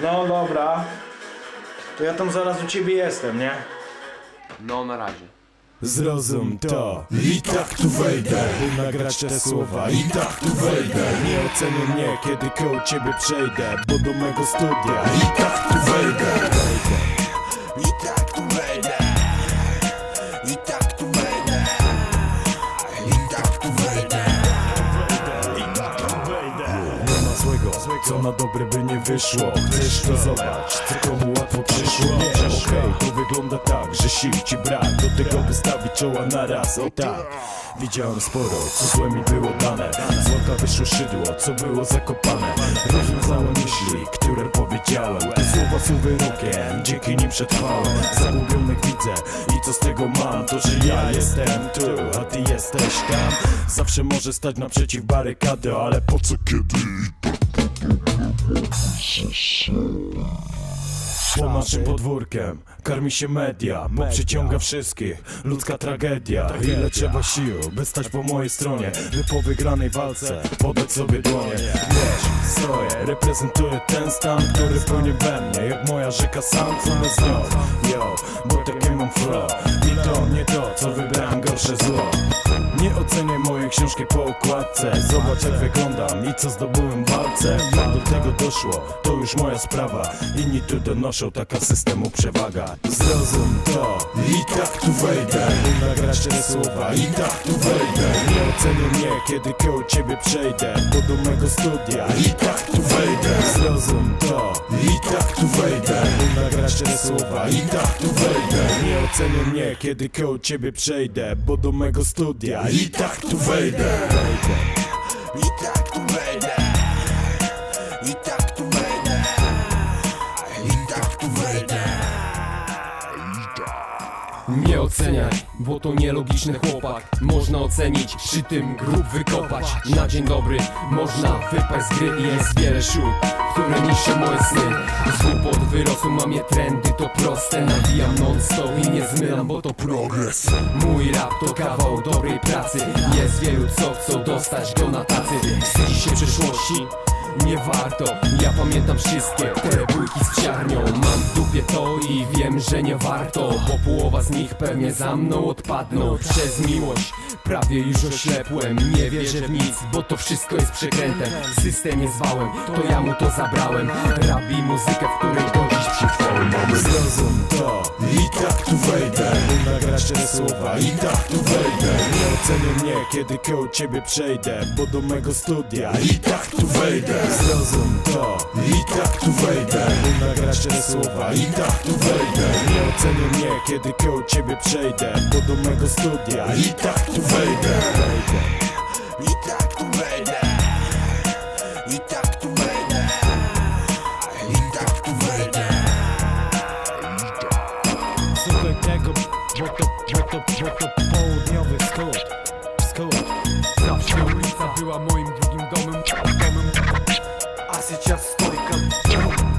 No dobra. To ja tam zaraz u ciebie jestem, nie? No, na razie. Zrozum to. I tak tu wejdę. By nagrać te słowa. I tak tu wejdę. Nie ocenię mnie kiedy koło ciebie przejdę. Bo do mego studia. I tak tu wejdę. I tak tu wejdę co na dobre by nie wyszło Chcesz to zobacz, co komu łatwo przyszło. Nie, okej, to wygląda tak, że sił ci brak. Do tego wystawić czoła na raz, o tak. Widziałem sporo, co złe mi było dane. Złota wyszło szydło, co było zakopane. Rozwiązałem myśli, które powiedziałem. Te słowa są wyrokiem, dzięki nim przetrwałem. Zagubionych widzę i co z tego mam To, że ja jestem tu, a ty jesteś tam. Zawsze może stać naprzeciw barykady, ale po co kiedy? Po naszym podwórkiem karmi się media, bo przyciąga wszystkich ludzka tragedia. Ile trzeba sił, by stać po mojej stronie, by po wygranej walce podać sobie dłonie. Wiesz, stoję, reprezentuję ten stan, który płynie we mnie, jak moja rzeka sam, co my znów. Yo, bo takie mam flow, i to nie to, co wybrałem gorsze zło. Nie oceniaj mojej książki po okładce. Zobacz jak wyglądam i co zdobyłem w walce. Jak do tego doszło, to już moja sprawa. Inni tu donoszą, taka systemu przewaga. Zrozum to i tak tu wejdę Te słowa. I tak tu wejdę. Nie ocenię mnie, kiedy koło ciebie przejdę. Bo do mego studia. I tak tu wejdę. Zrozum to. I tak tu wejdę. Te słowa. I tak tu wejdę. Nie ocenię mnie, kiedy koło ciebie przejdę. Bo do mego studia. I tak tu wejdę. I tak tu wejdę. I tak tu wejdę. I tak tu wejdę Nie oceniaj, bo to nielogiczny chłopak. Można ocenić, przy tym grób wykopać. Na dzień dobry można wypaść z gry I jest wiele szut, które niszczą moje sny. Z głupot wyrosły mam je trendy, to proste. Nawijam non-stop i nie zmylam, bo to progres. Mój rap to kawał dobrej pracy. Jest wielu co chcą dostać go na tacy Wstydzi się przeszłości? Nie warto, ja pamiętam wszystkie te bójki z psiarnią Mam w dupie to i wiem, że nie warto Bo połowa z nich pewnie za mną odpadną. Przez miłość prawie już oślepłem. Nie wierzę w nic, bo to wszystko jest przekrętem. System jest wałem, to ja mu to zabrałem. Rabi muzykę, w której do dziś przytrwałem Zrozum to i tak tu wejdę. Nagrać te słowa i tak tu ocenię mnie, kiedy koło ciebie przejdę Bo do mego studia i tak tu wejdę. Zrozum to i tak tu wejdę. By nagrać te słowa i tak tu wejdę. Nie ocenię mnie, kiedy koło ciebie przejdę Bo do mego studia i tak tu wejdę. I tak tu wejdę. I tak tu wejdę. I tak tu wejdę. Słuchaj tego, bo to, bo to, bo to południowy wschód. была моим другим домом. домом. А сейчас стойка.